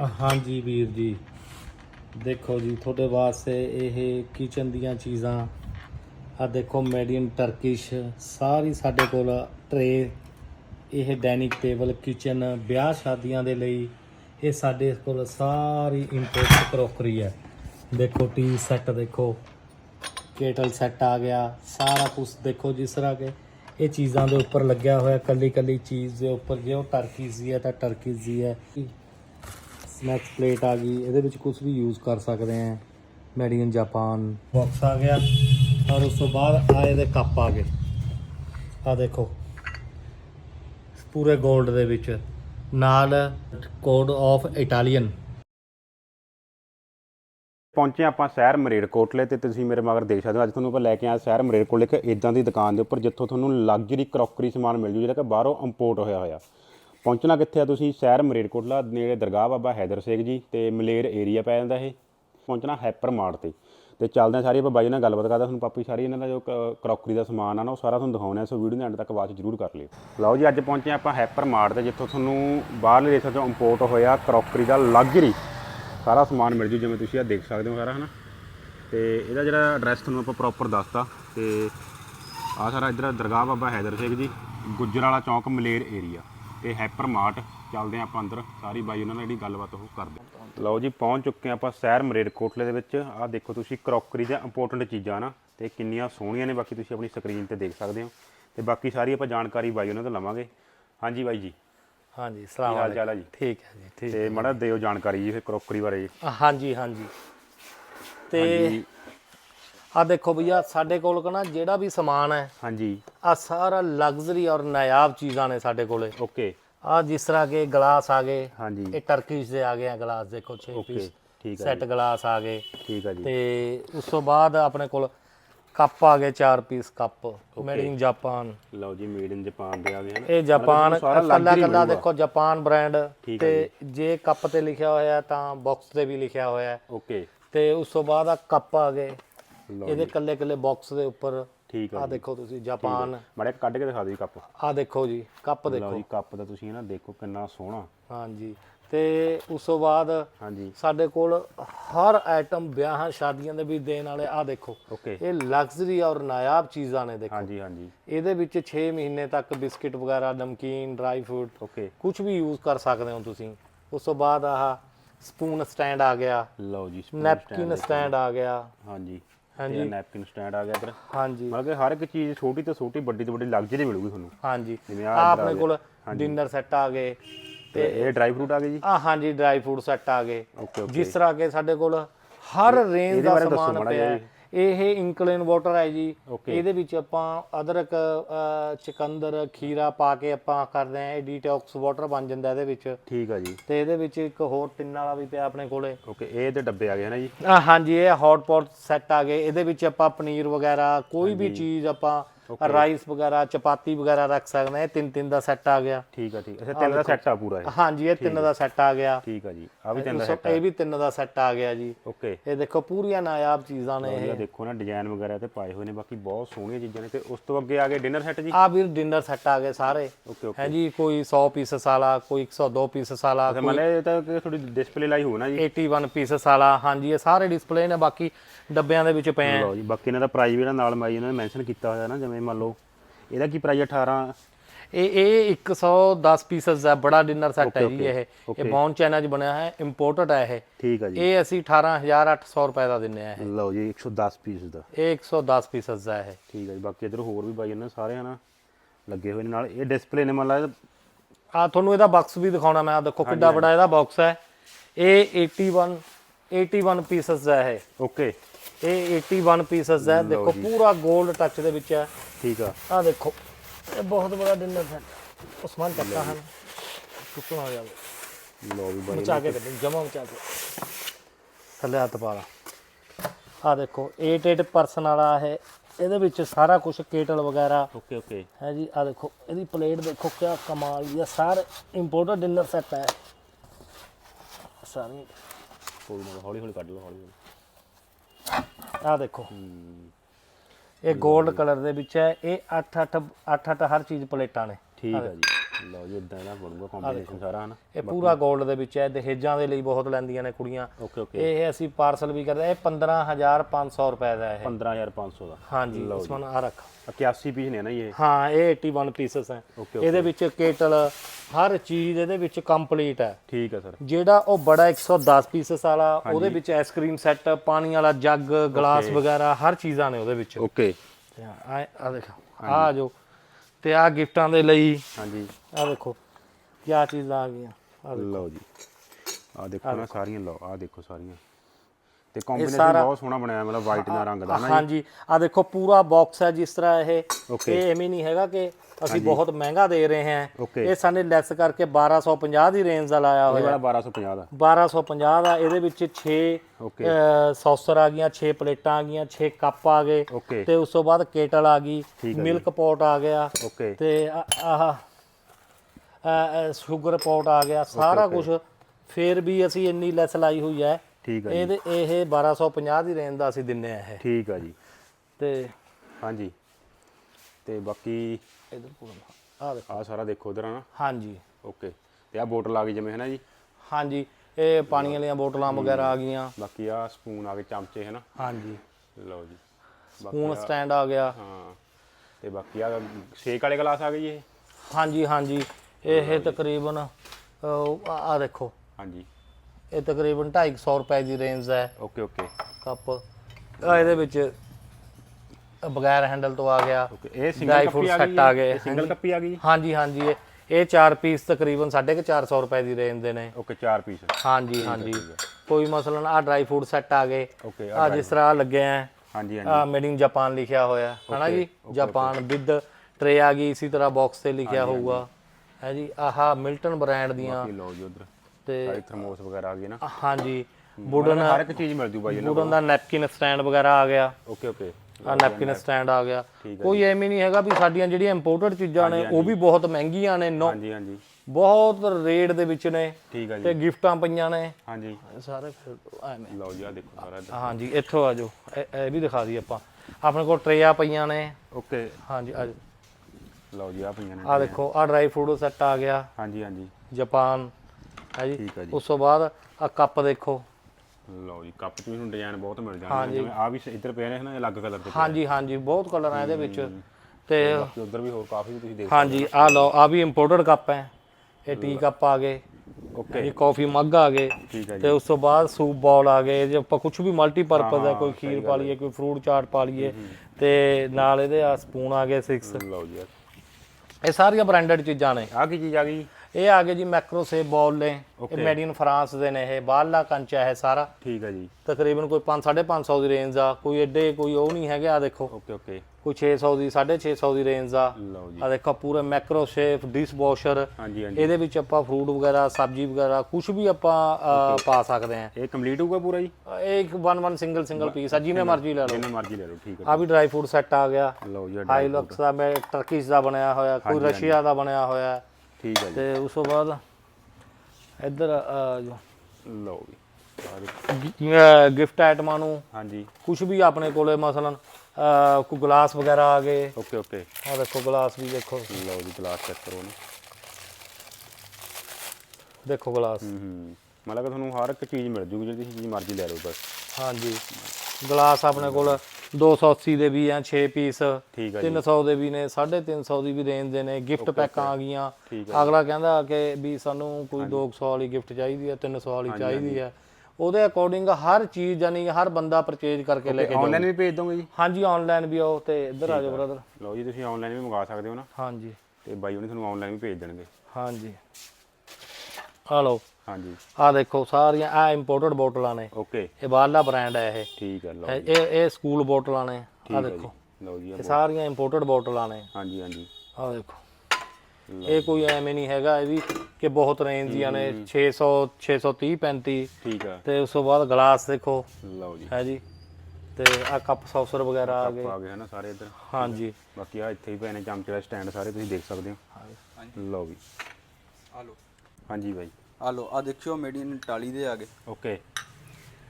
ਹਾਂਜੀ ਵੀਰ ਜੀ। ਦੇਖੋ ਜੀ, ਤੁਹਾਡੇ ਵਾਸਤੇ ਇਹ ਕਿਚਨ ਦੀਆਂ ਚੀਜ਼ਾਂ ਆ ਦੇਖੋ ਮੇਡ ਇਨ ਟਰਕਿਸ਼ ਸਾਰੀ ਸਾਡੇ ਕੋਲ ਟਰੇ ਇਹ ਡਾਈਨਿੰਗ ਟੇਬਲ ਕਿਚਨ ਵਿਆਹ ਸ਼ਾਦੀਆਂ ਦੇ ਲਈ ਇਹ ਸਾਡੇ ਕੋਲ ਸਾਰੀ ਇੰਪੋਰਟ ਕਰੋਕਰੀ ਹੈ। ਦੇਖੋ ਟੀ ਸੈੱਟ ਦੇਖੋ ਕੇਟਲ ਸੈੱਟ ਆ ਗਿਆ, ਸਾਰਾ ਕੁਝ ਦੇਖੋ ਜਿਸ ਤਰ੍ਹਾਂ ਕਿ ਇਹ ਚੀਜ਼ਾਂ ਦੇ ਉੱਪਰ ਲੱਗਿਆ ਹੋਇਆ ਕੱਲੀ ਕੱਲੀ ਚੀਜ਼ ਦੇ ਉੱਪਰ, ਜੇ ਉਹ ਟਰਕੀਜ਼ ਦੀ ਹੈ ਤਾਂ ਟਰਕੀਜ਼ ਦੀ ਹੈ। ਸਨੈਕਸ ਪਲੇਟ ਆ ਗਈ। ਇਹਦੇ ਵਿੱਚ ਕੁਝ ਵੀ ਯੂਜ਼ ਕਰ ਸਕਦੇ ਆ। ਮੇਡ ਇਨ ਜਾਪਾਨ ਬਾਕਸ ਆ ਗਿਆ। ਔਰ ਉਸ ਤੋਂ ਬਾਅਦ ਆ ਇਹਦੇ ਕੱਪ ਆ ਗਏ। ਆ ਦੇਖੋ। ਪੂਰੇ 골ਡ ਦੇ ਵਿੱਚ। ਨਾਲ ਕੋਡ ਆਫ ਇਟਾਲੀਅਨ ਪਹੁੰਚੇ ਆਪਾਂ ਸ਼ਹਿਰ ਮਰੇੜਕੋਟਲੇ ਤੇ ਤੁਸੀਂ ਮੇਰੇ ਮਗਰ ਦੇਖ ਸਕਦੇ ਹੋ। ਅੱਜ ਤੁਹਾਨੂੰ ਆਪਾਂ ਲੈ ਕੇ ਆਏ ਸ਼ਹਿਰ ਮਰੇੜਕੋਟਲੇ ਇੱਕ ਇਦਾਂ ਦੀ ਦੁਕਾਨ ਦੇ ਉੱਪਰ ਜਿੱਥੋਂ ਤੁਹਾਨੂੰ ਲਗਜ਼ਰੀ ਕਰੋਕਰੀ ਸਮਾਨ ਮਿਲ ਜੂ ਜਿਹੜਾ ਕਿ ਬਾਹਰੋਂ ਇੰਪੋਰਟ ਹੋਇਆ ਹੋਇਆ। ਪਹੁੰਚਣਾ ਕਿੱਥੇ ਆ ਤੁਸੀਂ? ਸ਼ਹਿਰ ਮਰੇੜਕੋਟਲਾ, ਨੇੜੇ ਦਰਗਾਹ ਬਾਬਾ ਹੈਦਰ ਸੇਖ ਜੀ ਤੇ ਮਲੇਰ ਏਰੀਆ ਪੈ ਜਾਂਦਾ ਇਹ। ਪਹੁੰਚਣਾ ਹੈਪਰ ਮਾਰਟ ਤੇ। ਤੇ ਚੱਲਦੇ ਹਾਂ ਸਾਰੀ ਆਪਾਂ ਬਾਈ ਨਾਲ ਗੱਲਬਾਤ ਕਰਦਾ, ਤੁਹਾਨੂੰ ਪਾਪੀ ਸਾਰੀ ਇਹਨਾਂ ਦਾ ਜੋ ਕਰੋਕਰੀ ਦਾ ਸਮਾਨ ਆ ਨਾ, ਉਹ ਸਾਰਾ ਤੁਹਾਨੂੰ ਦਿਖਾਉਣਾ, ਸੋ ਵੀਡੀਓ ਦੇ ਐਂਡ ਤੱਕ ਵਾਚ ਜ਼ਰੂਰ ਕਰ ਲਿਓ। ਲਓ ਜੀ, ਅੱਜ ਪਹੁੰਚੇ ਆਪਾਂ ਹੈਪਰ ਮਾਰਟ ਤੇ, ਜਿੱਥੋਂ ਤੁਹਾਨੂੰ ਬਾਹਰਲੇ ਦੇਸ਼ਾਂ ਤੋਂ ਇੰਪੋਰਟ ਹੋਇਆ ਕਰੋਕਰੀ ਦਾ ਲਗਜ਼ਰੀ ਸਾਰਾ ਸਮਾਨ ਮਿਲ ਜੂ, ਜਿਵੇਂ ਤੁਸੀਂ ਆ ਦੇਖ ਸਕਦੇ ਹੋ ਸਾਰਾ, ਹਨਾ? ਤੇ ਇਹਦਾ ਜਿਹੜਾ ਐਡਰੈਸ ਤੁਹਾਨੂੰ ਆਪਾਂ ਪ੍ਰੋਪਰ ਦੱਸਤਾ, ਤੇ ਆ ਸਾਰਾ ਇਧਰ ਦਰਗਾਹ ਬਾਬਾ ਹੈਦਰ ਸਿੰਘ ਜੀ ਗੁੱਜਰ ਚੌਂਕ, ਮਲੇਰ ਏਰੀਆ। ਤੇ ਹੈਪਰ ਮਾਰਟ ਚੱਲਦੇ ਹਾਂ ਆਪਾਂ ਅੰਦਰ ਸਾਰੀ ਬਾਈ ਉਹਨਾਂ ਨਾਲ ਜਿਹੜੀ ਗੱਲਬਾਤ ਉਹ ਕਰਦੇ ਹਾਂ। ਲਓ ਜੀ ਪਹੁੰਚ ਚੁੱਕੇ ਹਾਂ ਆਪਾਂ ਸ਼ਹਿਰ ਮਰੇਰ ਕੋਟਲੇ ਦੇ ਵਿੱਚ। ਆਹ ਦੇਖੋ ਤੁਸੀਂ ਕਰੋਕਰੀ ਦੀਆਂ ਇੰਪੋਰਟੈਂਟ ਚੀਜ਼ਾਂ ਨਾ ਤੇ ਕਿੰਨੀਆਂ ਸੋਹਣੀਆਂ ਨੇ ਬਾਕੀ ਤੁਸੀਂ ਆਪਣੀ ਸਕਰੀਨ ਤੇ ਦੇਖ ਸਕਦੇ ਹੋ। ਤੇ ਬਾਕੀ ਸਾਰੀ ਆਪਾਂ ਜਾਣਕਾਰੀ ਬਾਈ ਉਹਨਾਂ ਤੋਂ ਲਵਾਂਗੇ। ਹਾਂਜੀ ਬਾਈ ਜੀ। ਹਾਂਜੀ ਸਲਾਮ ਹਾਲ ਚਾਲ ਆ ਜੀ? ਠੀਕ ਹੈ ਜੀ ਠੀਕ ਤੇ ਮੜਾ ਦਿਓ ਜਾਣਕਾਰੀ ਜੀ ਫਿਰ ਕਰੋਕਰੀ ਬਾਰੇ। ਜੀ ਹਾਂਜੀ ਹਾਂਜੀ। ਤੇ ਹਾਂਜੀ। ਆ ਦੇਖੋ ਭਈਆ ਸਾਡੇ ਕੋਲ ਕਨਾ ਜਿਹੜਾ ਵੀ ਸਮਾਨ ਹੈ ਹਾਂਜੀ। ਆ ਸਾਰਾ ਲਗਜ਼ਰੀ ਔਰ ਨਾਯਾਬ ਚੀਜ਼ਾਂ ਨੇ ਸਾਡੇ ਕੋਲੇ। ਓਕੇ। ਆ ਜਿਸ ਤਰ੍ਹਾਂ ਕੇ ਗਲਾਸ ਆ ਗਏ ਹਾਂਜੀ। ਇਹ ਟਰਕਿਸ਼ ਦੇ ਆ ਗਏ ਆ ਗਲਾਸ ਦੇਖੋ 6 ਓਕੇ ਪੀਸ ਠੀਕ ਹੈ ਸੈੱਟ ਗਲਾਸ ਆ ਗਏ। ਠੀਕ ਹੈ ਜੀ। ਤੇ ਉਸ ਤੋਂ ਬਾਅਦ ਆਪਣੇ ਕੋਲ ਕੱਪ ਆ ਗਏ 4 piece cup made in Japan ਲਓ ਜੀ ਮੇਡ ਇਨ ਜਾਪਾਨ ਦੇ ਆ ਗਏ ਇਹ ਜਾਪਾਨ ਕੱਲਾ ਕੱਲਾ। ਦੇਖੋ ਜਾਪਾਨ ਬ੍ਰਾਂਡ ਤੇ ਜੇ। ਕੱਪ ਤੇ ਲਿਖਿਆ ਹੋਇਆ ਤਾਂ ਬਾਕਸ ਤੇ ਵੀ ਲਿਖਿਆ ਹੋਇਆ ਓਕੇ। ਤੇ ਉਸ ਤੋਂ ਬਾਅਦ ਆ ਕੱਪ ਆ ਗਏ। ਇਹਦੇ ਕੱਲੇ ਕੱਲੇ ਬਾਕਸ ਦੇ ਉੱਪਰ ਠੀਕ ਆ ਦੇਖੋ ਤੁਸੀਂ ਜਾਪਾਨ। ਮੜਾ ਕੱਢ ਕੇ ਦਿਖਾ ਦਿਓ ਕੱਪ। ਆ ਦੇਖੋ ਜੀ ਕੱਪ ਲਓ ਦੇਖੋ। ਜੀ ਕੱਪ ਦਾ ਤੁਸੀਂ ਨਾ ਦੇਖੋ ਕਿੰਨਾ ਸੋਹਣਾ। ਹਾਂਜੀ। ਤੇ ਉਸ ਤੋਂ ਬਾਅਦ ਹਾਂਜੀ। ਸਾਡੇ ਕੋਲ ਹਰ ਆਈਟਮ ਵਿਆਹਾਂ ਸ਼ਾਦੀਆਂ ਦੇ ਵੀ ਦੇਣ ਵਾਲੇ ਆ ਦੇਖੋ। ਇਹ ਲਗਜ਼ਰੀ ਔਰ ਨਾਯਾਬ ਚੀਜ਼ਾਂ ਨੇ ਦੇਖੋ। ਹਾਂਜੀ ਹਾਂਜੀ। ਇਹਦੇ ਵਿੱਚ 6 ਮਹੀਨੇ ਤੱਕ ਬਿਸਕਿਟ ਵਗੈਰਾ ਨਮਕੀਨ ਡਰਾਈ ਫਰੂਟ ਓਕੇ। ਕੁਝ ਵੀ ਯੂਜ਼ ਕਰ ਸਕਦੇ ਹੋ ਤੁਸੀਂ। ਉਸ ਤੋਂ ਬਾਅਦ ਆਹ ਸਪੂਨ ਸਟੈਂਡ ਆ ਗਿਆ। ਲਓ ਜੀ spoon ਨੈਪਕਿਨ stand ਸਟੈਂਡ ਆ ਗਿਆ। ਹਾਂਜੀ। ਹਾਂਜੀ। ਇਹ ਨੈਪਕਿਨ ਸਟੈਂਡ ਆ ਗਿਆ ਇੱਧਰ। ਹਾਂਜੀ। ਮਤਲਬ ਕਿ ਹਰ ਇੱਕ ਚੀਜ਼ ਛੋਟੀ ਤੋਂ ਛੋਟੀ ਵੱਡੀ ਤੋਂ ਵੱਡੀ ਲਗਜ਼ਰੀ ਮਿਲੂਗੀ ਤੁਹਾਨੂੰ। ਹਾਂਜੀ। ਆ ਆਪਣੇ ਕੋਲ ਡਿਨਰ ਸੈੱਟ ਆ ਗਏ। ਤੇ ਇਹ ਡਰਾਈ ਫਰੂਟ ਆ ਗਏ ਜੀ? ਆ ਹਾਂਜੀ ਡਰਾਈ ਫਰੂਟ ਸੈੱਟ ਆ ਗਏ। ਜਿਸ ਤਰ੍ਹਾਂ ਕਿ ਸਾਡੇ ਕੋਲ ਹਰ ਰੇਂਜ ਦਾ ਸਮਾਨ ਪਿਆ ਹੈ। ਇਹ ਇਨਕਲੇਨ ਵਾਟਰ ਹੈ ਜੀ. ਇਹਦੇ ਵਿੱਚ ਆਪਾਂ ਅਦਰਕ ਚੁਕੰਦਰ ਖੀਰਾ ਪਾ ਕੇ ਆਪਾਂ ਕਰਦੇ ਆ ਇਹ ਡੀਟੌਕਸ ਵਾਟਰ ਬਣ ਜਾਂਦਾ ਇਹਦੇ ਵਿੱਚ। ਠੀਕ ਆ ਜੀ। ਤੇ ਇਹਦੇ ਵਿੱਚ ਇੱਕ ਹੋਰ ਤਿੰਨ ਵਾਲਾ ਵੀ ਪਿਆ ਆਪਣੇ ਕੋਲੇ। ਓਕੇ ਇਹ ਤੇ ਡੱਬੇ ਆ ਗਏ ਹਨਾ ਜੀ? ਹਾਂਜੀ ਇਹ ਹੌਟ ਪੌਟ ਸੈੱਟ ਆ ਗਏ। ਇਹਦੇ ਵਿੱਚ ਆਪਾਂ ਪਨੀਰ ਵਗੈਰਾ ਕੋਈ ਵੀ ਚੀਜ਼ ਆਪਾਂ ਰਾਈਸ ਵਗੈਰਾ ਚਪਾਤੀ ਵਗੈਰਾ ਰੱਖ ਸਕਦੇ ਹਾਂ ਇਹ ਤਿੰਨ ਤਿੰਨ ਦਾ ਸੈੱਟ ਆ ਗਿਆ। ਠੀਕ ਆ ਠੀਕ ਅੱਛਾ ਤਿੰਨ ਦਾ ਸੈੱਟ ਆ ਪੂਰਾ ਇਹ? ਹਾਂਜੀ ਇਹ ਤਿੰਨ ਦਾ ਸੈੱਟ ਆ ਗਿਆ। ਠੀਕ ਆ ਜੀ ਆ ਵੀ ਤਿੰਨ ਦਾ ਸੈੱਟ ਇਹ ਵੀ ਤਿੰਨ ਦਾ ਸੈੱਟ ਆ ਗਿਆ ਜੀ। ਓਕੇ ਇਹ ਦੇਖੋ ਪੂਰੀਆਂ ਨਾਯਾਬ ਚੀਜ਼ਾਂ ਨੇ ਇਹ। ਦੇਖੋ ਨਾ ਡਿਜ਼ਾਈਨ ਵਗੈਰਾ ਤੇ ਪਾਏ ਹੋਏ ਨੇ ਬਾਕੀ ਬਹੁਤ ਸੋਹਣੀਆਂ ਚੀਜ਼ਾਂ ਨੇ। ਤੇ ਉਸ ਤੋਂ ਅੱਗੇ ਆ ਗਏ ਡਿਨਰ ਸੈੱਟ ਜੀ? ਆ ਵੀਰ ਡਿਨਰ ਸੈੱਟ ਆ ਗਏ ਸਾਰੇ। ਓਕੇ ਓਕੇ ਹੈ ਜੀ ਕੋਈ 100 ਪੀਸਸ ਵਾਲਾ ਕੋਈ 102 ਪੀਸਸ ਵਾਲਾ ਅੱਛਾ ਮਤਲਬ ਇਹ ਤਾਂ ਥੋੜੀ ਡਿਸਪਲੇ ਲਾਈ ਹੋਊ ਨਾ ਜੀ? 81 ਪੀਸਸ ਵਾਲਾ ਹਾਂਜੀ ਇਹ ਸਾਰੇ ਡਿਸਪਲੇ ਨੇ ਬਾਕੀ ਡੱਬਿਆਂ ਦੇ ਵਿੱਚ ਪਏ ਆ। ਲਓ ਜੀ ਬਾਕੀ ਇਹਨਾਂ ਦਾ ਪ੍ਰਾਈਸ ਵੀ ਨਾਲ ਮਾਈ ਇਹਨਾਂ ਨੇ ਮੈਂਸ਼ਨ ਕੀਤਾ ਹੋਇਆ ਨਾ ਜਿਵੇਂ ਮੰਨ ਲਓ ਇਹਦਾ ਕੀ ਪ੍ਰਾਈਸ 18 ਇਹ ਇਹ 110 ਪੀਸਸ ਦਾ ਬੜਾ ਡਿਨਰ ਸੈੱਟ ਹੈ ਜੀ ਇਹ. ਇਹ ਬੌਨ ਚਾਈਨਾ 'ਚ ਬਣਿਆ ਹੈ ਇੰਪੋਰਟਡ ਹੈ ਇਹ। ਠੀਕ ਆ ਜੀ। ਇਹ ਅਸੀਂ 18800 ਰੁਪਏ ਦਾ ਦਿੰਨੇ ਆ ਇਹ। ਲਓ ਜੀ 110 ਪੀਸ ਦਾ। ਇਹ 110 ਪੀਸਸ ਦਾ ਇਹ। ਠੀਕ ਆ ਜੀ ਬਾਕੀ ਇਧਰ ਹੋਰ ਵੀ ਬਾਈ ਇਹਨਾਂ ਸਾਰੇ ਹਨਾ ਲੱਗੇ ਹੋਏ ਨੇ ਨਾਲ। ਇਹ ਡਿਸਪਲੇ ਨੇ ਮੰਨ ਲਾ ਆ ਤੁਹਾਨੂੰ ਇਹਦਾ ਬਾਕਸ ਵੀ ਦਿਖਾਉਣਾ ਮੈਂ ਆ ਦੇਖੋ ਕਿੱਡਾ ਬੜਾ ਇਹਦਾ ਬਾਕਸ ਹੈ। ਇਹ 81 81 ਪੀਸਸ ਦਾ ਹੈ ਓਕੇ ਇਹ 81 ਪੀਸਸ ਦਾ ਹੈ ਦੇਖੋ ਪੂਰਾ 골ਡ ਟੱਚ ਦੇ ਵਿੱਚ ਹੈ ਠੀਕ ਆ। ਆ ਦੇਖੋ ਇਹ ਬਹੁਤ ਬੜਾ ਡਿਨਰ ਸੈੱਟ ਉਸਮਾਨ ਚੱਕਾ ਹਨ। ਕੁੱਤੋਂ ਆ ਜਾਵੇ ਲਓ ਵੀ ਬਾਈ ਮਚਾ ਕੇ ਕੱਢੀ ਜਮਾ ਮਚਾ ਕੇ। ਥੱਲੇ ਹੱਥ ਪਾ ਲਾ। ਆ ਦੇਖੋ 88 ਪਰਸਨ ਵਾਲਾ ਹੈ ਇਹਦੇ ਵਿੱਚ ਸਾਰਾ ਕੁਝ ਕੇਟਲ ਵਗੈਰਾ। Okay okay. ਹੈ ਜੀ ਆ ਦੇਖੋ ਇਹਦੀ ਪਲੇਟ ਦੇਖੋ ਕਿਆ ਕਮਾਲ ਦੀ ਹੈ ਸਾਰੇ ਇੰਪੋਰਟਡ ਡਿਨਰ ਸੈੱਟ ਹੈ ਸਾਰੀ ਕੋਈ ਨਾ ਹੌਲੀ ਹੌਲੀ ਕੱਢ ਲਓ ਹੌਲੀ ਹੌਲੀ ਆ ਦੇਖੋ ਇਹ 골ਡ ਕਲਰ ਦੇ ਵਿੱਚ ਹੈ। ਇਹ 8 8 8 8 ਹਰ ਚੀਜ਼ ਪਲੇਟਾਂ ਨੇ। ਠੀਕ ਆ ਜੀ। ਲਓ ਜੀ ਇਦਾਂ ਦਾ ਬਣੂਗਾ ਕੰਬੀਨੇਸ਼ਨ ਸਾਰਾ ਹਨਾ? ਇਹ ਪੂਰਾ 골ਡ ਦੇ ਵਿੱਚ ਹੈ ਦਹੇਜਾਂ ਦੇ ਲਈ ਬਹੁਤ ਲੈਂਦੀਆਂ ਨੇ ਕੁੜੀਆਂ। Okay okay. ਇਹ ਅਸੀਂ ਪਾਰਸਲ ਵੀ ਕਰਦੇ ਇਹ 15500 ਰੁਪਏ ਦਾ ਇਹ। 15500 ਦਾ। ਹਾਂਜੀ ਉਸਮਨ ਆ ਰੱਖ। 81 ਪੀਸ ਨੇ ਨਾ ਇਹ? ਹਾਂ ਇਹ 81 ਪੀਸਸ ਹੈ। ਇਹਦੇ ਵਿੱਚ ਕੇਟਲ ਹਰ ਚੀਜ਼ ਇਹਦੇ ਵਿੱਚ ਕੰਪਲੀਟ ਹੈ। ਠੀਕ ਹੈ ਸਰ। ਜਿਹੜਾ ਉਹ ਬੜਾ 110 ਪੀਸਸ ਵਾਲਾ ਉਹਦੇ ਵਿੱਚ ਆਈਸਕ੍ਰੀਮ ਸੈੱਟ ਪਾਣੀ ਵਾਲਾ ਜੱਗ ਗਲਾਸ ਵਗੈਰਾ ਹਰ ਚੀਜ਼ਾਂ ਨੇ ਉਹਦੇ ਵਿੱਚ। ਓਕੇ। ਆ ਆ ਦੇਖੋ ਆ ਜੋ ਤੇ ਆ ਗਿਫਟਾਂ ਦੇ ਲਈ ਹਾਂਜੀ। ਆ ਦੇਖੋ ਕੀ ਚੀਜ਼ਾਂ ਆ ਗਈਆਂ। ਦੇਖੋ। ਲਓ ਜੀ। ਆ ਦੇਖੋ ਨਾ ਸਾਰੀਆਂ ਲਓ ਆ ਦੇਖੋ ਸਾਰੀਆਂ। ਤੇ ਕੰਬੀਨੇਸ਼ਨ ਬਹੁਤ ਸੋਹਣਾ ਬਣਾਇਆ ਮਤਲਬ ਵਾਈਟ ਦਾ ਰੰਗ ਦਾ ਨਾ ਹਾਂਜੀ। ਆ ਦੇਖੋ ਪੂਰਾ ਬਾਕਸ ਹੈ ਜਿਸ ਤਰ੍ਹਾਂ ਇਹ। Okay. ਇਹ ਐਵੇਂ ਨਹੀਂ ਹੈਗਾ ਕਿ ਅਸੀਂ ਬਹੁਤ ਮਹਿੰਗਾ ਦੇ ਰਹੇ ਹਾਂ। Okay. ਇਹ ਸਾਨੇ ਲੈਸ ਕਰਕੇ 1250 ਦੀ ਰੇਂਜ ਦਾ ਲਾਇਆ ਇਹ ਹੋਇਆ। ਵਾਲਾ 1250 ਦਾ। 1250 ਦਾ ਇਹਦੇ ਵਿੱਚ 6 ਓਕੇ ਸੌਸਰ ਆ ਗਈਆਂ 6 ਪਲੇਟਾਂ ਆ ਗਈਆਂ 6 ਕੱਪ ਆ ਗਏ। ਤੇ ਉਸ ਤੋਂ ਬਾਅਦ ਕੇਟਲ ਆ ਗਈ ਠੀਕ ਹੈ ਮਿਲਕ ਪੋਟ ਆ ਗਿਆ। ਓਕੇ ਤੇ ਆ- ਆਹ ਸ਼ੂਗਰ ਪੋਟ ਆ ਗਿਆ ਸਾਰਾ ਕੁਝ ਫਿਰ ਵੀ ਅਸੀਂ ਇੰਨੀ ਲੈਸ ਲਾਈ ਹੋਈ ਹੈ। ਠੀਕ ਹੈ ਜੀ। ਇਹਦੇ ਇਹ 1250 ਦੀ ਰੇਂਜ ਦਾ ਅਸੀਂ ਦਿੰਨੇ ਆ ਇਹ। ਠੀਕ ਹੈ ਜੀ। ਤੇ ਹਾਂਜੀ। ਤੇ ਬਾਕੀ ਇਧਰ ਪੂਰਾ ਆ ਦੇਖੋ। ਆ ਸਾਰਾ ਦੇਖੋ ਉਧਰ ਨਾ। ਹਾਂਜੀ। ਓਕੇ। ਤੇ ਆ ਬੋਟਲ ਆ ਗਈ ਜਿਵੇਂ ਹੈ ਨਾ ਜੀ? ਹਾਂਜੀ। ਇਹ ਪਾਣੀ ਵਾਲੀਆਂ ਬੋਤਲਾਂ ਵਗੈਰਾ ਆ ਗਈਆਂ। ਬਾਕੀ ਆ ਸਪੂਨ ਆ ਗਏ ਚਮਚੇ ਹੈ ਨਾ ਹਾਂਜੀ। ਲਓ ਜੀ। ਸਪੂਨ ਸਟੈਂਡ ਆ ਗਿਆ। ਹਾਂ। ਤੇ ਬਾਕੀ ਆ ਸ਼ੇਕ ਵਾਲੇ ਗਲਾਸ ਆ ਗਏ ਜੀ ਇਹ? ਹਾਂਜੀ ਹਾਂਜੀ। ਇਹ ਤਕਰੀਬਨ ਆ ਦੇਖੋ। ਹਾਂਜੀ। ਇਹ ਤਕਰੀਬਨ 250 ਰੁਪਏ ਦੀ ਰੇਂਜ ਹੈ। ਓਕੇ ਓਕੇ ਕੱਪ ਆ ਇਹਦੇ ਵਿੱਚ ਬਗੈਰ ਹੈਂਡਲ ਤੋਂ ਆ ਗਿਆ। ਓਕੇ ਇਹ ਸਿੰਗਲ ਕੱਪੀ ਆ ਗਈ ਆ ਗਏ, ਇਹ ਸਿੰਗਲ ਕੱਪੀ ਆ ਗਈ? ਹਾਂਜੀ ਹਾਂਜੀ। ਇਹ ਇਹ 4 ਪੀਸ ਤਕਰੀਬਨ 450 ਰੁਪਏ ਦੀ ਰੇਂਜ ਦੇ ਨੇ। ਓਕੇ 4 ਪੀਸ ਹਾਂਜੀ ਹਾਂਜੀ। ਕੋਈ ਮਸਲਾ ਨਾ ਆ ਡਰਾਈ ਫੂਡ ਸੈੱਟ ਆ ਗਏ। ਓਕੇ ਆ ਜਿਸ ਤਰ੍ਹਾਂ ਲੱਗੇ ਆ ਹਾਂਜੀ ਹਾਂਜੀ। ਆ ਮੇਡ ਇਨ ਜਾਪਾਨ ਲਿਖਿਆ ਹੋਇਆ ਹਨਾ ਜੀ? ਜਾਪਾਨ ਵਿਦ ਟਰੇ ਆ ਗਈ ਇਸੇ ਤਰ੍ਹਾਂ ਬਾਕਸ ਤੇ ਲਿਖਿਆ ਹੋਊਗਾ। ਹੈ ਜੀ? ਆਹ ਮਿਲਟਨ ਬ੍ਰਾਂਡ ਦੀਆਂ ਲਓ ਜੀ ਉਧਰ। ਤੇ ਥਰਮੋਸ ਵਗੈਰਾ ਆ ਗਈ ਨਾ। ਹਾਂਜੀ। ਵੁਡਨ ਹਰ ਇੱਕ ਚੀਜ਼ ਮਿਲ ਜੂ ਬਾਈ ਇਹਨਾਂ ਵੁਡਨ ਦਾ ਨੈਪਕਿਨ ਸਟੈਂਡ ਵਗੈਰਾ ਆ ਗਿਆ। Okay okay. ਆ ਨੈਪਕਿਨ ਸਟੈਂਡ ਆ ਗਿਆ। ਕੋਈ ਐਵੇਂ ਨਹੀਂ ਹੈਗਾ ਵੀ ਸਾਡੀਆਂ ਜਿਹੜੀਆਂ ਇੰਪੋਰਟਡ ਚੀਜ਼ਾਂ ਨੇ ਉਹ ਵੀ ਬਹੁਤ ਮਹਿੰਗੀਆਂ ਨੇ ਹਾਂਜੀ ਹਾਂਜੀ। ਬਹੁਤ ਰੇਟ ਦੇ ਵਿੱਚ ਨੇ ਠੀਕ ਆ ਜੀ। ਤੇ ਗਿਫਟਾਂ ਪਈਆਂ ਨੇ। ਹਾਂਜੀ। ਸਾਰੇ ਐਵੇਂ। ਲਓ ਜੀ ਆ ਦੇਖੋ ਸਾਰਾ ਹਾਂਜੀ ਇੱਥੋਂ ਆ ਜਾਓ। ਇਹ ਵੀ ਦਿਖਾ ਦਈਏ ਆਪਾਂ। ਆਪਣੇ ਕੋਲ ਟਰੇਆਂ ਪਈਆਂ ਨੇ। ਓਕੇ। ਹਾਂਜੀ ਆ ਲਓ ਜੀ ਆ ਪਈਆਂ ਨੇ ਆ ਦੇਖੋ ਆ ਡਰਾਈ ਫਰੂਟ ਸੈੱਟ ਆ ਗਿਆ। ਹਾਂਜੀ ਹਾਂਜੀ। ਜਾਪਾਨ। ਹੈ ਜੀ। ਠੀਕ ਆ ਜੀ। ਉਸ ਤੋਂ ਬਾਅਦ ਆ ਕੱਪ ਦੇਖੋ। ਲਓ ਜੀ ਕੱਪ 'ਚ ਵੀ ਤੁਹਾਨੂੰ ਡਿਜ਼ਾਈਨ ਬਹੁਤ ਮਿਲ ਜਾਣਗੇ। ਜਿਵੇਂ ਆ ਵੀ ਇੱਧਰ ਪਏ ਨੇ ਹਨਾ ਇਹ ਅਲੱਗ ਕਲਰ ਦੇ ਹਾਂਜੀ ਹਾਂਜੀ ਬਹੁਤ ਕਲਰ ਆ ਇਹਦੇ ਵਿੱਚ। ਤੇ ਬਾਕੀ ਉਧਰ ਵੀ ਹੋਰ ਕਾਫੀ ਤੁਸੀਂ ਦੇਖ ਹਾਂਜੀ ਆ ਲਓ ਆ ਵੀ ਇੰਪੋਰਟਡ ਕੱਪ ਹੈ। ਇਹ ਟੀ ਕੱਪ ਆ ਗਏ। ਓਕੇ। ਇਹ ਕਾਫੀ ਮੱਗ ਆ ਗਏ। ਠੀਕ ਹੈ ਜੀ। ਤੇ ਉਸ ਤੋਂ ਬਾਅਦ ਸੂਪ ਬਾਲ ਆ ਗਏ। ਜੇ ਆਪਾਂ ਕੁਝ ਵੀ ਮਲਟੀ ਪਰਪਸ ਹੈ ਕੋਈ ਖੀਰ ਪਾ ਲਈਏ ਕੋਈ ਫਰੂਟ ਚਾਟ ਪਾ ਲਈਏ ਤੇ ਨਾਲ ਇਹਦੇ ਆ ਸਪੂਨ ਆ ਗਏ 6 ਲਓ ਜੀ। ਇਹ ਸਾਰੀਆਂ ਬ੍ਰਾਂਡਡ ਚੀਜ਼ਾਂ ਨੇ। ਆ ਕੀ ਚੀਜ਼ ਆ ਗਈ? ਇਹ ਆ ਗਏ ਜੀ ਮੈਕਰੋ ਸੇ ਬਾਲ ਨੇ। ਇਹ ਮੇਡ ਇਨ ਫਰਾਂਸ ਦੇ ਨੇ ਇਹ। ਬਾਹਰਲਾ ਕੰਚਾ ਹੈ ਸਾਰਾ। ਠੀਕ ਹੈ ਜੀ। ਤਕਰੀਬਨ ਕੋਈ 5 550 ਦੀ ਰੇਂਜ ਆ। ਕੋਈ ਐਡੇ ਕੋਈ ਉਹ ਨਹੀਂ ਹੈਗੇ। ਆ ਦੇਖੋ। ਓਕੇ ਓਕੇ ਕੋਈ 600 ਦੀ 650 ਦੀ ਰੇਂਜ ਆ। ਲਓ ਜੀ। ਆ ਦੇਖੋ ਪੂਰੇ ਮੈਕਰੋ ਸ਼ੇਫ ਡਿਸ਼ ਵਾਸ਼ਰ ਹਾਂਜੀ ਹਾਂਜੀ। ਇਹਦੇ ਵਿੱਚ ਆਪਾਂ ਫਰੂਟ ਵਗੈਰਾ ਸਬਜ਼ੀ ਵਗੈਰਾ ਕੁਝ ਵੀ ਆਪਾਂ ਅ, ਪਾ ਸਕਦੇ ਆ ਇਹ ਕੰਪਲੀਟ ਹੋਊਗਾ ਪੂਰਾ ਜੀ? ਇਹ ਇੱਕ one one single single piece ਆ। ਜਿਵੇਂ ਮਰਜ਼ੀ ਲੈ ਲਓ। ਜਿੰਨਾ ਮਰਜ਼ੀ ਲੈ ਲਓ। ਠੀਕ ਹੈ ਆ ਵੀ ਡਰਾਈ ਫੂਡ ਸੈੱਟ ਆ ਗਿਆ। ਲਓ ਜੀ ਹਾਈ ਲੁਕਸ ਦਾ ਮੈਂ ਟਰਕਿਸ਼ ਦਾ ਬਣਿਆ ਹੋਇਆ। ਕੋਈ ਰਸ਼ੀਆ ਦਾ ਬਣਿਆ ਹੋਇਆ। ਠੀਕ ਹੈ ਤੇ ਉਸ ਤੋਂ ਬਾਅਦ ਇੱਧਰ ਜੋ ਜੀ ਲਓ ਜੀ। ਦੇਖੋ। ਗਿਫਟ ਆਈਟਮਾਂ ਨੂੰ ਹਾਂਜੀ। ਕੁਝ ਵੀ ਆਪਣੇ ਕੋਲੇ ਮਸਲਨ ਕੋਈ ਗਲਾਸ ਵਗੈਰਾ ਆ ਗਏ। Okay okay. ਆ ਦੇਖੋ ਗਲਾਸ ਵੀ ਦੇਖੋ। ਲਓ ਜੀ ਗਲਾਸ ਚੈੱਕ ਕਰੋ ਨਾ ਦੇਖੋ ਗਲਾਸ। ਹੂੰ ਮਤਲਬ ਕਿ ਤੁਹਾਨੂੰ ਹਰ ਇੱਕ ਚੀਜ਼ ਮਿਲ ਜੂਗੀ ਜਿਹੜੀ ਚੀਜ਼ ਮਰਜ਼ੀ ਲੈ ਲਓ ਬਸ। ਹਾਂਜੀ। ਗਲਾਸ ਆਪਣੇ ਕੋਲ 280 ਦੇ ਵੀ ਆ 6 ਪੀਸ। ਠੀਕ ਹੈ ਜੀ। 300 ਦੇ ਵੀ ਨੇ 350 ਦੀ ਵੀ ਰੇਂਜ ਦੇ ਨੇ। ਗਿਫਟ ਪੈਕਾਂ ਆ ਗਈਆਂ। ਅਗਲਾ ਕਹਿੰਦਾ ਕਿ ਵੀ ਸਾਨੂੰ ਕੋਈ 200 ਵਾਲੀ ਗਿਫਟ ਚਾਹੀਦੀ ਹੈ 300 ਵਾਲੀ ਚਾਹੀਦੀ ਹੈ ਉਹਦੇ ਅਕੋਰਡਿੰਗ ਹਰ ਚੀਜ਼ ਜਾਨੀ ਹਰ ਬੰਦਾ ਪਰਚੇਜ ਕਰਕੇ ਲੈ ਕੇ ਜਾਓ ਆਨਲਾਈਨ ਵੀ ਭੇਜ ਦੋਗੇ ਜੀ? ਹਾਂਜੀ ਆਨਲਾਈਨ ਵੀ ਆਓ ਤੇ ਇੱਧਰ ਆ ਜਾਓ ਬ੍ਰਦਰ ਲਓ ਜੀ ਤੁਸੀਂ ਆਨਲਾਈਨ ਵੀ ਮੰਗਾ ਸਕਦੇ ਹੋ ਨਾ। ਹਾਂਜੀ। ਤੇ ਬਾਈ ਉਹਨੇ ਤੁਹਾਨੂੰ ਆਨਲਾਈਨ ਵੀ ਭੇਜ ਦੇਣਗੇ। ਹਾਂਜੀ। ਆ ਲਓ। ਹਾਂਜੀ। ਆ ਦੇਖੋ ਸਾਰੀਆਂ ਆ ਇੰਪੋਰਟਡ ਬੋਟਲਾਂ ਨੇ। ਓਕੇ ਇਹ ਬਾਹਰਲਾ ਬ੍ਰਾਂਡ ਹੈ ਇਹ। ਠੀਕ ਹੈ ਲਓ ਇਹ ਇਹ- ਇਹ ਸਕੂਲ ਬੋਟਲਾਂ ਨੇ। ਆ ਦੇਖੋ ਜੀ। ਲਓ ਜੀ ਇਹ ਸਾਰੀਆਂ ਇੰਪੋਰਟਡ ਬੋਟਲਾਂ ਨੇ। ਹਾਂਜੀ ਹਾਂਜੀ। ਆ ਦੇਖੋ। ਇਹ ਕੋਈ ਐਵੇਂ ਨਹੀਂ ਹੈਗਾ ਇਹ ਵੀ ਕਿ ਬਹੁਤ ਰੇਂਜ ਦੀਆਂ ਨੇ 600 630 35 ਠੀਕ ਆ। ਤੇ ਉਸ ਤੋਂ ਬਾਅਦ ਗਲਾਸ ਦੇਖੋ। ਲਓ ਜੀ। ਹੈ ਜੀ। ਤੇ ਆ ਕੱਪ ਸੌਸਰ ਵਗੈਰਾ ਆ ਗਏ। ਆ ਗਏ ਹਨਾ ਸਾਰੇ ਇੱਧਰ। ਹਾਂਜੀ। ਬਾਕੀ ਆ ਇੱਥੇ ਹੀ ਪਏ ਨੇ ਚਮਚੇ ਦਾ ਸਟੈਂਡ ਸਾਰੇ ਤੁਸੀਂ ਦੇਖ ਸਕਦੇ ਹੋ। ਲਓ ਵੀ ਆਲੋ ਹਾਂਜੀ ਬਾਈ। ਆਲੋ ਆ ਦੇਖਿਓ ਮੇਡ ਇਨ ਇਟਾਲੀ ਦੇ ਆ ਗਏ। ਓਕੇ।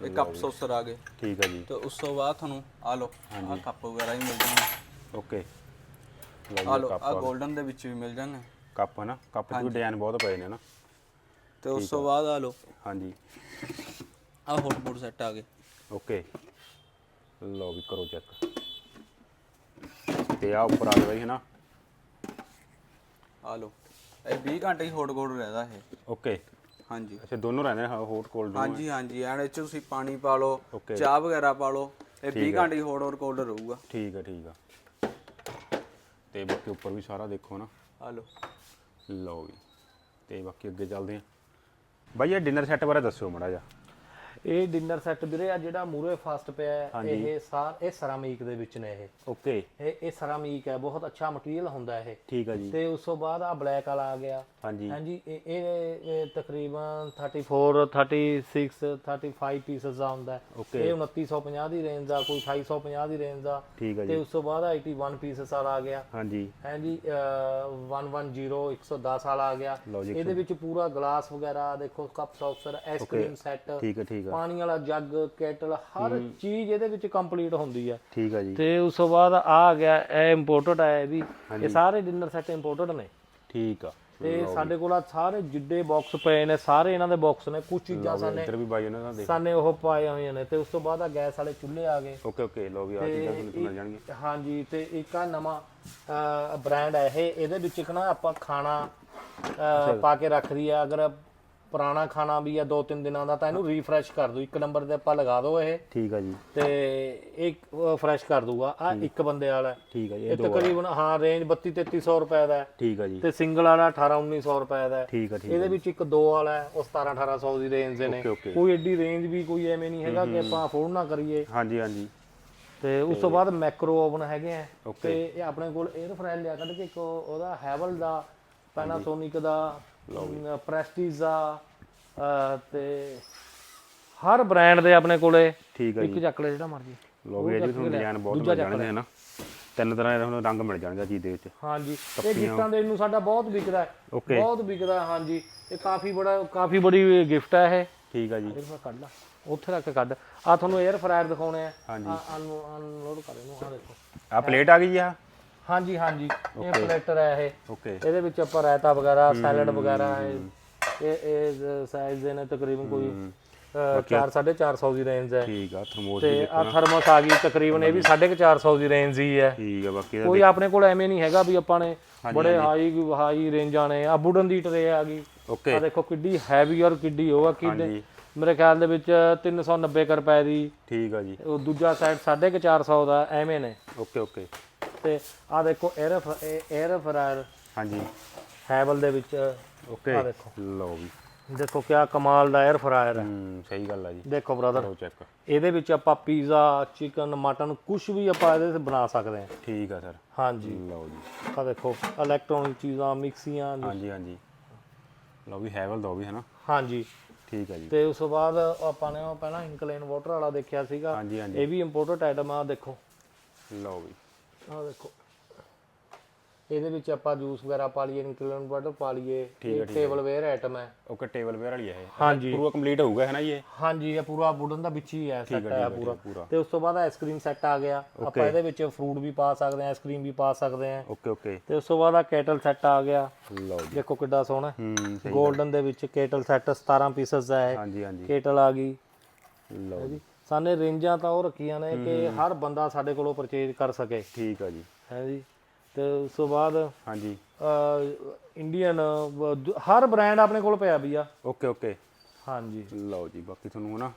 ਇਹ ਕੱਪ ਸੌਸਰ ਆ ਗਏ। ਠੀਕ ਹੈ ਜੀ। ਤੇ ਉਸ ਤੋਂ ਬਾਅਦ ਤੁਹਾਨੂੰ ਆਲੋ ਆ ਕੱਪ ਵਗੈਰਾ ਵੀ ਮਿਲ ਜਾਣਗੇ। ਓਕੇ। ਆਲੋ ਕੱਪ ਆ 골ਡਨ ਦੇ ਵਿੱਚ ਵੀ ਮਿਲ ਜਾਣਗੇ। ਕੱਪ ਹਨਾ ਕੱਪ ਵੀ ਡਿਜ਼ਾਈਨ ਬਹੁਤ ਪਏ ਨੇ ਨਾ। ਤੇ ਉਸ ਤੋਂ ਬਾਅਦ ਆ ਲਓ। ਹਾਂਜੀ। ਆ ਹੌਟਪੋਟ ਸੈੱਟ ਆ ਗਏ। ਓਕੇ। ਲਓ ਵੀ ਕਰੋ ਚੈੱਕ ਤੇ ਆ ਉੱਪਰ ਆ ਗਿਆ ਬਾਈ ਹਨਾ ਆ ਲਓ। ਇਹ 20 ਘੰਟੇ ਹੀ ਹੌਟ ਕੋਡ ਰਹਿੰਦਾ ਇਹ। ਓਕੇ। ਹਾਂਜੀ। ਅੱਛਾ ਦੋਨੋਂ ਰਹਿੰਦੇ ਨੇ ਹੋਟ ਕੋਲਡ ਹਾਂਜੀ ਹਾਂਜੀ ਐਂਡ ਇਹ ਚ ਤੁਸੀਂ ਪਾਣੀ ਪਾ ਲਓ Okay. ਚਾਹ ਵਗੈਰਾ ਪਾ ਲਓ ਇਹ 20 ਘੰਟੇ ਹੌਟ ਔਰ ਕੋਲਡ ਰਹੂਗਾ। ਠੀਕ ਹੈ ਠੀਕ ਆ। ਤੇ ਬਾਕੀ ਉੱਪਰ ਵੀ ਸਾਰਾ ਦੇਖੋ ਨਾ ਆ ਲਓ। ਲਓ ਵੀ ਤੇ ਬਾਕੀ ਅੱਗੇ ਚੱਲਦੇ ਆ। ਬਾਈ ਇਹ ਡਿਨਰ ਸੈੱਟ ਬਾਰੇ ਦੱਸਿਓ ਮੜਾ ਜਾ ਇਹ ਡਿਨਰ ਸੈੱਟ ਵੀਰੇ ਆ ਜਿਹੜਾ ਮੂਰੇ ਫਾਸਟ ਪਿਆ ਹੈ, ਇਹ ਸਾਰ ਇਹ ਸਰਾਮਿਕ ਦੇ ਵਿੱਚ ਨੇ ਇਹ। ਓਕੇ ਇਹ ਇਹ ਸਰਾਮਿਕ ਹੈ ਬਹੁਤ ਅੱਛਾ ਮਟੀਰੀਅਲ ਹੁੰਦਾ ਇਹ। ਠੀਕ ਆ ਜੀ। ਤੇ ਉਸ ਤੋਂ ਬਾਅਦ ਆ ਬਲੈਕ ਵਾਲਾ ਆ ਗਿਆ। ਹਾਂਜੀ। ਹਾਂਜੀ ਇਹ ਇਹ ਤਕਰੀਬਨ 34 36 35 ਪੀਸਸ ਦਾ ਹੁੰਦਾ ਹੈ। Okay. ਇਹ 2950 ਦੀ ਰੇਂਜ ਦਾ ਕੋਈ 2850 ਦੀ ਰੇਂਜ ਦਾ। ਠੀਕ ਤੇ ਜੀ। ਉਸ ਤੋਂ ਬਾਅਦ 81 ਪੀਸਸ ਵਾਲਾ ਆ ਗਿਆ। ਹਾਂਜੀ। ਹਾਂਜੀ ਅਹ 110 110 ਵਾਲਾ ਆ ਗਿਆ। ਇਹਦੇ ਵਿੱਚ ਪੂਰਾ ਗਲਾਸ ਵਗੈਰਾ ਦੇਖੋ ਕੱਪ ਸੌਸਰ ਆਈਸਕ੍ਰੀਮ ਸੈੱਟ ਠੀਕ ਹੈ ਠੀਕ ਆ। ਪਾਣੀ ਵਾਲਾ ਜੱਗ ਕੈਟਲ ਹਰ ਚੀਜ਼ ਇਹਦੇ ਵਿੱਚ ਕੰਪਲੀਟ ਹੁੰਦੀ ਹੈ ਠੀਕ ਆ ਜੀ। ਤੇ ਉਸ ਤੋਂ ਬਾਅਦ ਆ ਆ ਗਿਆ ਇਹ ਇੰਪੋਰਟਡ ਇਹ ਵੀ। ਇਹ ਸਾਰੇ ਡਿਨਰ ਸੈੱਟ ਇੰਪੋਰਟਡ ਨੇ। ਠੀਕ ਆ। ਤੇ ਸਾਡੇ ਕੋਲ ਆ ਸਾਰੇ ਜਿੱਡੇ ਬਾਕਸ ਪਏ ਨੇ ਸਾਰੇ ਇਹਨਾਂ ਦੇ ਬਾਕਸ ਨੇ। ਕੁਝ ਚੀਜ਼ਾਂ ਸਾਨੇ ਇੱਧਰ ਵੀ ਬਾਈ ਉਹਨਾਂ ਦਾ ਦੇਖ। ਸਾਨੇ ਉਹ ਪਾਏ ਹੋਏ ਨੇ। ਤੇ ਉਸ ਤੋਂ ਬਾਅਦ ਆ ਗੈਸ ਵਾਲੇ ਚੁੱਲ੍ਹੇ ਆ ਗਏ। ਓਕੇ ਓਕੇ ਲਓ ਵੀ ਆ ਚੀਜ਼ਾਂ ਤੁਹਾਨੂੰ ਮਿਲ ਜਾਣਗੀਆਂ। ਹਾਂਜੀ ਤੇ ਇੱਕ ਆ ਨਵਾਂ ਬ੍ਰਾਂਡ ਹੈ ਇਹ। ਇਹਦੇ ਵਿੱਚ ਇੱਕ ਨਾ ਆਪਾਂ ਖਾਣਾ ਪਾ ਕੇ ਰੱਖ ਰਹੀ ਆ। ਅਗਰ ਪੁਰਾਣਾ ਖਾਣਾ ਵੀ ਆ ਦੋ ਤਿੰਨ ਦਿਨਾਂ ਦਾ ਤਾਂ ਇਹਨੂੰ ਰੀਫਰੈਸ਼ ਕਰ ਦੋ ਇੱਕ ਨੰਬਰ ਤੇ ਆਪਾਂ ਲਗਾ ਦੋ ਇਹ। ਠੀਕ ਆ ਜੀ। ਤੇ ਇੱਕ ਫਰੈਸ਼ ਕਰ ਦੂਗਾ ਆ ਇੱਕ ਬੰਦੇ ਵਾਲਾ। ਠੀਕ ਆ ਜੀ ਇਹ ਇਹ ਤਕਰੀਬਨ ਹਾਂ ਰੇਂਜ 32 3300 ਰੁਪਏ ਦਾ ਠੀਕ ਆ ਜੀ। ਤੇ ਸਿੰਗਲ ਵਾਲਾ 18 1900 ਰੁਪਏ ਦਾ ਠੀਕ ਆ ਠੀਕ ਇਹਦੇ ਵਿੱਚ ਇੱਕ ਦੋ ਵਾਲਾ ਉਹ 17 1800 ਦੀ ਰੇਂਜ ਦੇ ਨੇ ਕੋਈ ਐਡੀ ਰੇਂਜ ਵੀ ਕੋਈ ਐਵੇਂ ਨਹੀਂ ਹੈਗਾ ਕਿ ਆਪਾਂ ਅਫੋਰਡ ਨਾ ਕਰੀਏ। ਹਾਂਜੀ ਹਾਂਜੀ। ਤੇ ਉਸ ਤੋਂ ਬਾਅਦ ਮੈਕਰੋ ਓਵਨ ਹੈਗੇ ਆ। ਤੇ ਇਹ ਆਪਣੇ ਕੋਲ 에ਅਰ ਫਰਾਇਰ ਲਿਆ ਕੱਢ ਕੇ ਇੱਕ ਉਹਦਾ ਹੈਵਲ ਦਾ ਪੈਨਾਸੋਨਿਕ ਦਾ ਪ੍ਰੈਸਟੀਜ ਦਾ ਤੇ ਹਰ ਬ੍ਰਾਂਡ ਦੇ ਆਪਣੇ ਕੋਲੇ ਠੀਕ ਆ ਇੱਕ ਜੀ। ਚੱਕ ਲੈ ਜਿਹੜਾ ਮਰਜ਼ੀ। ਲਓ ਵੀ ਤੁਹਾਨੂੰ ਡਿਜ਼ਾਈਨ ਬਹੁਤ ਮਿਲ ਜਾਣਗੇ ਹੈ ਨਾ ਤਿੰਨ ਤਰ੍ਹਾਂ ਦੇ ਤੁਹਾਨੂੰ ਰੰਗ ਮਿਲ ਜਾਣਗੇ ਚੀਜ਼ ਦੇ ਵਿੱਚ। ਹਾਂਜੀ। ਇਹ ਗਿਫਟਾਂ ਦੇਣ ਨੂੰ ਸਾਡਾ ਬਹੁਤ ਵਿਕਦਾ ਹੈ। ਬਹੁਤ ਵਿਕਦਾ ਹੈ, ਹਾਂਜੀ। ਇਹ ਕਾਫੀ ਬੜਾ ਕਾਫੀ ਬੜੀ ਗਿਫਟ ਹੈ ਇਹ। ਠੀਕ ਆ ਜੀ। ਮੈਂ ਕੱਢ ਲਾ। ਉੱਥੇ ਰੱਖ ਕੇ ਕੱਢ। ਆ ਤੁਹਾਨੂੰ 에ਅਰ ਫਰਾਇਰ ਦਿਖਾਉਣੇ ਆ। ਹਾਂਜੀ। ਅਨਲੋਡ ਕਰ ਇਹਨੂੰ ਆ ਦੇਖੋ। ਆ ਪਲੇਟ ਆ ਗਈ ਜੀ ਆ ਹਾਂਜੀ ਹਾਂਜੀ। ਇਹ ਪਲੇਟਰ ਹੈ ਇਹ। ਓਕੇ ਇਹਦੇ ਵਿੱਚ ਆਪਾਂ ਰਾਇਤਾ ਵਗੈਰਾ ਸੈਲਡ ਵਗੈਰਾ ਇਹ ਇਹ ਇਹ ਸਾਈਜ਼ ਦੇ ਨੇ ਤਕਰੀਬਨ ਕੋਈ 4 450 ਦੀ ਰੇਂਜ ਹੈ। ਠੀਕ ਆ ਥਰਮੋਸ ਤੇ ਆ ਥਰਮਸ ਆ ਗਈ ਤਕਰੀਬਨ ਇਹ ਵੀ 450 ਦੀ ਰੇਂਜ ਹੀ ਹੈ। ਠੀਕ ਆ ਬਾਕੀ ਇਹਦਾ ਕੋਈ ਆਪਣੇ ਕੋਲ ਐਵੇਂ ਨਹੀਂ ਹੈਗਾ ਵੀ ਆਪਾਂ ਨੇ ਬੜੇ ਹਾਈ ਹਾਈ ਰੇਂਜਾਂ ਨੇ। ਆ ਵੁਡਨ ਦੀ ਟਰੇ ਆ ਗਈ। ਓਕੇ ਆ ਦੇਖੋ ਕਿੱਡੀ ਹੈਵੀ ਔਰ ਕਿੱਡੀ ਹੋਗਾ ਕਿੱਡੇ ਹਾਂਜੀ। ਮੇਰੇ ਖਿਆਲ ਦੇ ਵਿੱਚ 390 ਕੁ ਰੁਪਏ ਦੀ। ਠੀਕ ਆ ਜੀ। ਉਹ ਦੂਜਾ ਸਾਈਡ 450 ਦਾ ਐਵੇਂ ਨੇ। ਓਕੇ ਓਕੇ ਤੇ ਆ ਦੇਖੋ 에ਅਰ 에ਅਰ ਫਰਾਇਰ ਦੇ ਵਿੱਚ ਦੇਖੋ। ਕਿਆ ਕਮਾਲ ਦਾ 에ਅਰ ਫਰਾਇਰ ਹੈ ਗੱਲ ਆ ਜੀ। ਦੇਖੋ ਬ੍ਰਦਰ ਇਹਦੇ ਵਿੱਚ ਆਪਾਂ ਪੀਜ਼ਾ ਚਿਕਨ ਮਟਨ ਕੁਝ ਵੀ ਆਪਾਂ ਇਹਦੇ ਤੇ ਬਣਾ ਸਕਦੇ ਹਾਂ। ਠੀਕ ਆ ਸਰ ਹਾਂਜੀ। ਲਓ ਜੀ। ਆ ਦੇਖੋ ਇਲੈਕਟ੍ਰੋਨਿਕ ਚੀਜ਼ਾਂ ਮਿਕਸੀਆਂ ਹਾਂਜੀ ਹਾਂਜੀ। ਲਓ ਵੀ ਹੈਵਲ ਦੋ ਵੀ ਹੈ ਨਾ? ਹਾਂਜੀ। ਠੀਕ ਹੈ ਜੀ। ਤੇ ਉਸ ਤੋਂ ਬਾਅਦ ਆਪਾਂ ਨੇ ਉਹ ਪਹਿਲਾਂ ਇਨਕਲੇਨ ਵਾਟਰ ਵਾਲਾ ਦੇਖਿਆ ਸੀਗਾ। ਇਹ ਵੀ ਇੰਪੋਰਟਡ ਆਈਟਮ ਆ ਦੇਖੋ। ਲਓ ਵੀ। ਆ ਦੇਖੋ। ਇਹਦੇ ਵਿੱਚ ਆਪਾਂ ਜੂਸ ਵਗੈਰਾ ਪਾ ਲਈਏ ਇਨਕਲੇਨ ਵਾਟਰ ਪਾ ਲਈਏ ਇਹ ਟੇਬਲ ਵੇਅਰ ਆਈਟਮ ਹੈ। ਓਕੇ ਟੇਬਲ ਵੇਅਰ ਵਾਲੀ ਹੈ ਇਹ। ਹਾਂਜੀ। ਪੂਰਾ ਕੰਪਲੀਟ ਹੋਊਗਾ ਹੈ ਨਾ ਜੀ ਇਹ? ਹਾਂਜੀ ਇਹ ਪੂਰਾ ਵੁਡਨ ਦਾ ਵਿੱਚ ਹੀ ਹੈ ਸੈੱਟ ਹੈ ਪੂਰਾ। ਪੂਰਾ। ਤੇ ਉਸ ਤੋਂ ਬਾਅਦ ਆਈਸਕ੍ਰੀਮ ਸੈੱਟ ਆ ਗਿਆ। ਆਪਾਂ ਇਹਦੇ ਵਿੱਚ ਫਰੂਟ ਵੀ ਪਾ ਸਕਦੇ ਹਾਂ ਆਈਸਕ੍ਰੀਮ ਵੀ ਪਾ ਸਕਦੇ ਹਾਂ। Okay okay. ਤੇ ਉਸ ਤੋਂ ਬਾਅਦ ਆ ਕੇਟਲ ਸੈੱਟ ਆ ਗਿਆ। ਲਓ ਜੀ। ਦੇਖੋ ਕਿੱਡਾ ਸੋਹਣਾ ਹੂੰ। ਸਹੀ 골ਡਨ ਦੇ ਵਿੱਚ ਕੇਟਲ ਸੈੱਟ 17 ਪੀਸਸ ਦਾ ਹੈ। ਹਾਂਜੀ ਹਾਂਜੀ। ਕੇਟਲ ਆ ਗਈ। ਲਓ ਜੀ। ਸਾਨੇ ਰੇਂਜਾਂ ਤਾਂ ਉਹ ਰੱਖੀਆਂ ਨੇ ਕਿ ਹਰ ਬੰਦਾ ਸਾਡੇ ਕੋਲੋਂ ਪਰਚੇਜ ਕਰ ਸਕੇ। ਠੀਕ ਆ ਜੀ। ਹੈ ਜੀ। ਤੇ ਉਸ ਤੋਂ ਬਾਅਦ ਹਾਂਜੀ। ਇੰਡੀਅਨ ਹਰ ਬ੍ਰਾਂਡ ਆਪਣੇ ਕੋਲ ਪਿਆ ਵੀ ਆ। Okay okay. ਹਾਂਜੀ। ਲਓ ਜੀ ਬਾਕੀ ਤੁਹਾਨੂੰ ਹਨਾ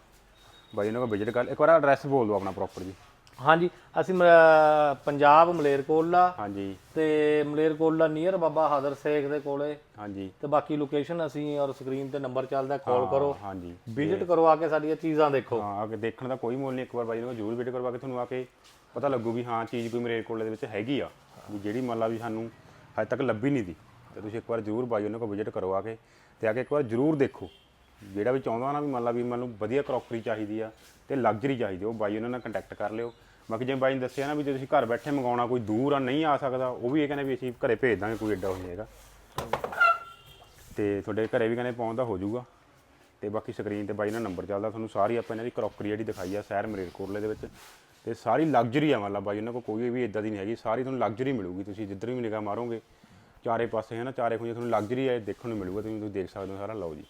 ਬਾਈ ਉਹਨਾਂ ਕੋਲ ਵਿਜ਼ਿਟ ਕਰ ਇੱਕ ਵਾਰ ਐਡਰੈਸ ਬੋਲ ਦਿਓ ਆਪਣਾ ਪ੍ਰੋਪਰ ਜੀ। ਹਾਂਜੀ ਅਸੀਂ ਮ- ਪੰਜਾਬ ਮਲੇਰਕੋਟਲਾ ਹਾਂਜੀ। ਤੇ ਮਲੇਰਕੋਟਲਾ ਨੀਅਰ ਬਾਬਾ ਹਾਦਰ ਸੇਖ ਦੇ ਕੋਲੇ। ਹਾਂਜੀ। ਤੇ ਬਾਕੀ ਲੋਕੇਸ਼ਨ ਅਸੀਂ ਔਰ ਸਕਰੀਨ ਤੇ ਨੰਬਰ ਚੱਲਦਾ ਕਾਲ ਕਰੋ। ਹਾਂਜੀ। ਵਿਜ਼ਿਟ ਕਰੋ ਆ ਕੇ ਸਾਡੀਆਂ ਚੀਜ਼ਾਂ ਦੇਖੋ। ਹਾਂ ਆ ਕੇ ਦੇਖਣ ਦਾ ਕੋਈ ਮੁੱਲ ਨਹੀਂ ਇੱਕ ਵਾਰ ਬਾਈ ਨੂੰ ਜ਼ਰੂਰ ਵਿਜ਼ਿਟ ਕਰਵਾ ਕੇ ਤੁਹਾਨੂੰ ਆ ਕੇ ਪਤਾ ਲੱਗੂ ਵੀ ਹਾਂ ਚੀਜ਼ ਕੋਈ ਮੇਰੇ ਕੋਲ ਦੇ ਵਿੱਚ ਹੈਗੀ ਆ। ਵੀ ਜਿਹੜੀ ਮੰਨ ਲਾ ਵੀ ਸਾਨੂੰ ਹਜੇ ਤੱਕ ਲੱਭੀ ਨਹੀਂ ਦੀ। ਤੇ ਤੁਸੀਂ ਇੱਕ ਵਾਰ ਜ਼ਰੂਰ ਬਾਈ ਉਹਨਾਂ ਕੋਲ ਵਿਜ਼ਿਟ ਕਰੋ ਆ ਕੇ ਤੇ ਆ ਕੇ ਇੱਕ ਵਾਰ ਜ਼ਰੂਰ ਦੇਖੋ। ਜਿਹੜਾ ਵੀ ਚਾਹੁੰਦਾ ਨਾ ਵੀ ਮੰਨ ਲਾ ਵੀ ਮੈਨੂੰ ਵਧੀਆ ਕਰੋਕਰੀ ਚਾਹੀਦੀ ਆ ਤੇ ਲਗਜ਼ਰੀ ਚਾਹੀਦੀ ਆ, ਉਹ ਬਾਈ ਉਹਨਾਂ ਨਾਲ ਕੰਟੈਕਟ ਕਰ ਲਿਓ। ਬਾਕੀ ਜਿਵੇਂ ਬਾਈ ਨੇ ਦੱਸਿਆ ਨਾ ਵੀ ਜੇ ਤੁਸੀਂ ਘਰ ਬੈਠੇ ਮੰਗਾਉਣਾ ਕੋਈ ਦੂਰ ਆ ਨਹੀਂ ਆ ਸਕਦਾ ਉਹ ਵੀ ਇਹ ਕਹਿੰਦੇ ਵੀ ਅਸੀਂ ਘਰੇ ਭੇਜ ਦਾਂਗੇ ਕੋਈ ਐਡਾ ਉਹ ਨਹੀਂ ਹੈਗਾ। ਤੇ ਤੁਹਾਡੇ ਘਰੇ ਵੀ ਕਹਿੰਦੇ ਪਹੁੰਚਦਾ ਹੋ ਜਾਊਗਾ। ਤੇ ਬਾਕੀ ਸਕਰੀਨ ਤੇ ਬਾਈ ਨਾਲ ਨੰਬਰ ਚੱਲਦਾ ਤੁਹਾਨੂੰ ਸਾਰੀ ਆਪਾਂ ਇਹਨਾਂ ਦੀ ਕਰੋਕਰੀ ਜਿਹੜੀ ਦਿਖਾਈ ਆ ਸ਼ਹਿਰ ਮਰੇਲਕੋਟਲੇ ਦੇ ਵਿੱਚ। ਤੇ ਸਾਰੀ ਲਗਜ਼ਰੀ ਆ ਮਤਲਬ ਬਾਈ ਉਹਨਾਂ ਕੋਲ ਕੋਈ ਵੀ ਇਦਾਂ ਦੀ ਨਹੀਂ ਹੈਗੀ ਸਾਰੀ ਤੁਹਾਨੂੰ ਲਗਜ਼ਰੀ ਮਿਲੂਗੀ ਤੁਸੀਂ ਜਿੱਧਰ ਵੀ ਨਿਗਾਹ ਮਾਰੋਗੇ। ਚਾਰੇ ਪਾਸੇ ਹੈ ਨਾ ਚਾਰੇ ਖੁੰਝੇ ਤੁਹਾਨੂੰ ਲਗਜ਼ਰੀ ਹੈ ਦੇਖਣ ਨੂੰ ਮਿਲੂਗਾ ਤੁਸੀਂ ਤੁਸੀਂ ਦੇਖ ਸਕਦੇ ਹੋ ਸਾਰਾ ਲਓ ਜੀ।